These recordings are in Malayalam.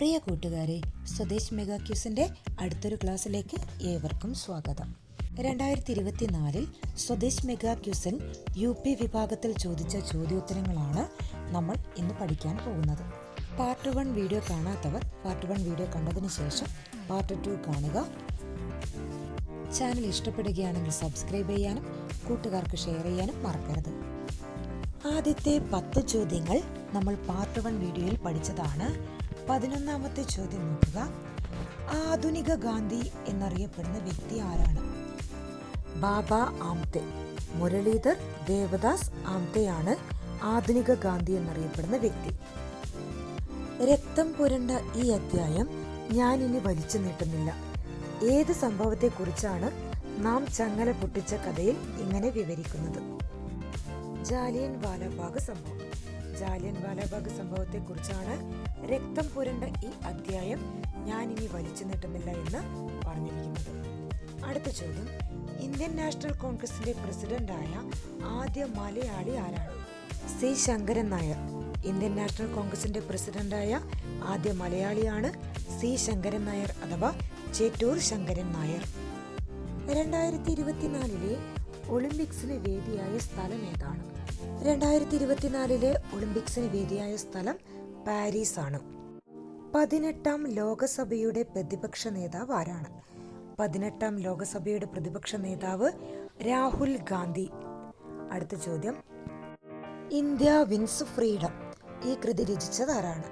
പ്രിയ കൂട്ടുകാരെ സ്വദേശ് മെഗാ ക്യൂസിന്റെ അടുത്തൊരു ക്ലാസ്സിലേക്ക് ഏവർക്കും സ്വാഗതം. രണ്ടായിരത്തി ഇരുപത്തിനാലിൽ സ്വദേശ് മെഗാ ക്യൂസിൽ യു പി വിഭാഗത്തിൽ ചോദിച്ച ചോദ്യോത്തരങ്ങളാണ് നമ്മൾ ഇന്ന് പഠിക്കാൻ പോകുന്നത്. പാർട്ട് വൺ വീഡിയോ കാണാത്തവർ പാർട്ട് വൺ വീഡിയോ കണ്ടതിന് ശേഷം പാർട്ട് ടു കാണുക. ചാനൽ ഇഷ്ടപ്പെടുകയാണെങ്കിൽ സബ്സ്ക്രൈബ് ചെയ്യാനും കൂട്ടുകാർക്ക് ഷെയർ ചെയ്യാനും മറക്കരുത്. ആദ്യത്തെ പത്ത് ചോദ്യങ്ങൾ നമ്മൾ പാർട്ട് വൺ വീഡിയോയിൽ പഠിച്ചതാണ്. പതിനൊന്നാമത്തെ ചോദ്യം നോക്കുക. ആധുനിക ഗാന്ധി എന്നറിയപ്പെടുന്ന വ്യക്തി ആരാണ്? ബാബ ആംതെ. മുരളീധർ ദേവദാസ് ആംതെയാണ് ആധുനിക ഗാന്ധി എന്നറിയപ്പെടുന്ന വ്യക്തി. രക്തം പുരണ്ട ഈ അധ്യായം ഞാൻ ഇനി വലിച്ചു നീട്ടുന്നില്ല. ഏത് സംഭവത്തെക്കുറിച്ചാണ് നാം ചങ്ങല പൊട്ടിച്ച കഥയിൽ ഇങ്ങനെ വിവരിക്കുന്നത്? ജാലിയൻ വാലാബാഗ് സംഭവം. ജാലിയൻ വാലാബാഗ് സംഭവത്തെക്കുറിച്ചാണ് രക്തം പുരണ്ട ഈ അധ്യായം ഞാൻ ഇനി വലിച്ചു നീട്ടുന്നില്ല എന്ന് പറഞ്ഞിരിക്കുന്നത്. അടുത്ത ചോദ്യം. ഇന്ത്യൻ നാഷണൽ കോൺഗ്രസിന്റെ പ്രസിഡന്റായ ആദ്യ മലയാളി ആരാണ്? C. Sankaran Nair. Indian national കോൺഗ്രസിന്റെ പ്രസിഡന്റായ ആദ്യ മലയാളിയാണ് സി. ശങ്കരൻ നായർ അഥവാ ചേറ്റൂർ ശങ്കരൻ നായർ. രണ്ടായിരത്തി ഇരുപത്തിനാലിലെ ഒളിമ്പിക്സിന് വേദിയായ സ്ഥലം ഏതാണ്? രണ്ടായിരത്തി ഇരുപത്തിനാലിലെ ഒളിമ്പിക്സിന് വേദിയായ സ്ഥലം പാരീസ് ആണ് പതിനെട്ടാം ലോകസഭയുടെ പ്രതിപക്ഷ നേതാവ് ആരാണ്? പതിനെട്ടാം ലോകസഭയുടെ പ്രതിപക്ഷ നേതാവ് രാഹുൽ ഗാന്ധി. അടുത്ത ചോദ്യം. India wins freedom. ഈ കൃതി രചിച്ചത് ആരാണ്?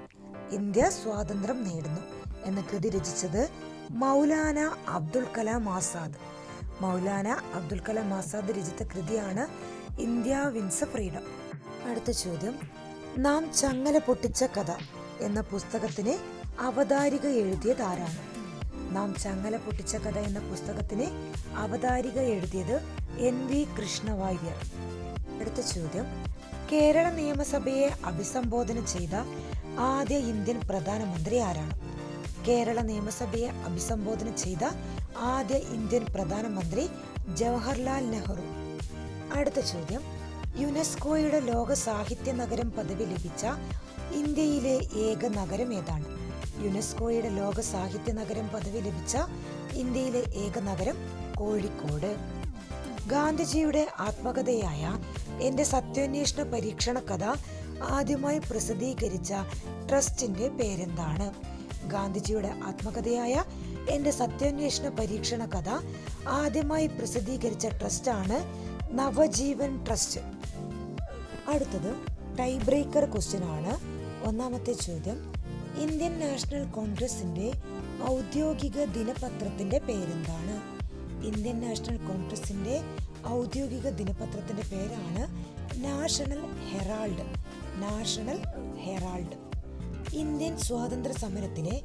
ഇന്ത്യ സ്വാതന്ത്ര്യം നേടുന്നു. എന്ന കൃതി രചിച്ചത് മൗലാന അബ്ദുൽ കലാം ആസാദ്. മൗലാന അബ്ദുൽ കലാം ആസാദ് രചിത കൃതിയാണ് ഇന്ത്യ വിൻസ് ഫ്രീഡം. അടുത്ത ചോദ്യം. നാം ചങ്ങല പൊട്ടിച്ച കഥ എന്ന പുസ്തകത്തിന് അവതാരിക എഴുതിയത് ആരാണ്? നാം ചങ്ങല പൊട്ടിച്ച കഥ എന്ന പുസ്തകത്തിന് അവതാരിക എഴുതിയത് എൻ വി കൃഷ്ണവാര്യർ. അടുത്ത ചോദ്യം. കേരള നിയമസഭയെ അഭിസംബോധന ചെയ്ത ആദ്യ ഇന്ത്യൻ പ്രധാനമന്ത്രി ആരാണ്? കേരള നിയമസഭയെ അഭിസംബോധന ചെയ്ത ആദ്യ ഇന്ത്യൻ പ്രധാനമന്ത്രി ജവഹർലാൽ നെഹ്റു. അടുത്ത ചോദ്യം. യുനെസ്കോയുടെ ലോക സാഹിത്യ നഗരം പദവി ലഭിച്ച ഇന്ത്യയിലെ ഏക നഗരം ഏതാണ്? യുനെസ്കോയുടെ ലോക സാഹിത്യ നഗരം പദവി ലഭിച്ച ഇന്ത്യയിലെ ഏക നഗരം കോഴിക്കോട്. ഗാന്ധിജിയുടെ ആത്മകഥയായ എന്റെ സത്യാന്വേഷണ പരീക്ഷണ കഥ ആദ്യമായി പ്രസിദ്ധീകരിച്ച ട്രസ്റ്റിന്റെ പേരെന്താണ്? ഗാന്ധിജിയുടെ ആത്മകഥയായ എന്റെ സത്യാന്വേഷണ പരീക്ഷണ കഥ ആദ്യമായി പ്രസിദ്ധീകരിച്ച ട്രസ്റ്റാണ് നവജീവൻ ട്രസ്റ്റ്. അടുത്തത് ടൈ ബ്രേക്കർ ക്വസ്റ്റ്യൻ ആണ് ഒന്നാമത്തെ ചോദ്യം ഇന്ത്യൻ നാഷണൽ കോൺഗ്രസിന്റെ ഔദ്യോഗിക ദിനപത്രത്തിന്റെ പേരെന്താണ്? ഇന്ത്യൻ നാഷണൽ കോൺഗ്രസിന്റെ ഔദ്യോഗിക ദിനപത്രത്തിന്റെ പേരാണ് national herald. National herald. Indian സ്വാതന്ത്ര്യ സമരത്തിലെ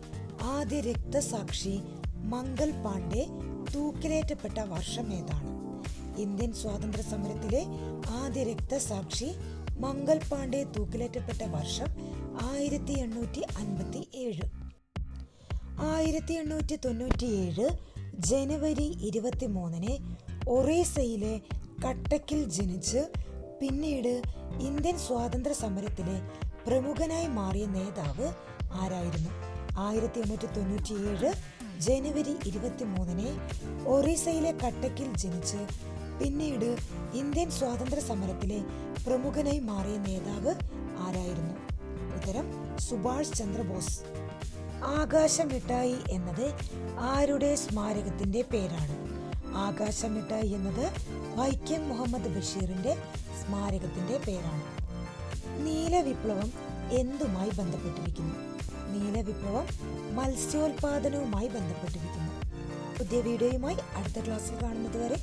ആദ്യ രക്തസാക്ഷി മംഗൾ പാണ്ഡെ തൂക്കിലേറ്റപ്പെട്ട വർഷം ഏതാണ്? ഇന്ത്യൻ സ്വാതന്ത്ര്യ സമരത്തിലെ ആദ്യ രക്തസാക്ഷി മംഗൾ പാണ്ഡെ തൂക്കിലേറ്റപ്പെട്ട വർഷം ആയിരത്തി എണ്ണൂറ്റി അൻപത്തി ഏഴ് ആയിരത്തി എണ്ണൂറ്റി തൊണ്ണൂറ്റിയേഴ് ജനുവരി ഇരുപത്തി മൂന്നിന് ഒറീസയിലെ കട്ടക്കിൽ ജനിച്ച് പിന്നീട് ഇന്ത്യൻ സ്വാതന്ത്ര്യ സമരത്തിലെ പ്രമുഖനായി മാറിയ നേതാവ് ആരായിരുന്നു? ആയിരത്തി എണ്ണൂറ്റി തൊണ്ണൂറ്റിയേഴ് ജനുവരി ഇരുപത്തി മൂന്നിന് ഒറീസയിലെ കട്ടക്കിൽ ജനിച്ച് പിന്നീട് ഇന്ത്യൻ സ്വാതന്ത്ര്യ സമരത്തിലെ പ്രമുഖനായി മാറിയ നേതാവ് ആരായിരുന്നു? ഉത്തരം സുഭാഷ് ചന്ദ്രബോസ്. ആകാശമിഠായി എന്നത് ആരുടെ സ്മാരകത്തിന്റെ പേരാണ്? ആകാശമിഠായി എന്നത് വൈക്കം മുഹമ്മദ് ബഷീറിന്റെ സ്മാരകത്തിന്റെ പേരാണ്. നീല വിപ്ലവം എന്തുമായി ബന്ധപ്പെട്ടിരിക്കുന്നു? നീല വിപ്ലവം മത്സ്യോൽപാദനവുമായി ബന്ധപ്പെട്ടിരിക്കുന്നു. പുതിയ വീഡിയോയുമായി അടുത്ത ക്ലാസ്സിൽ കാണുന്നത് വരെ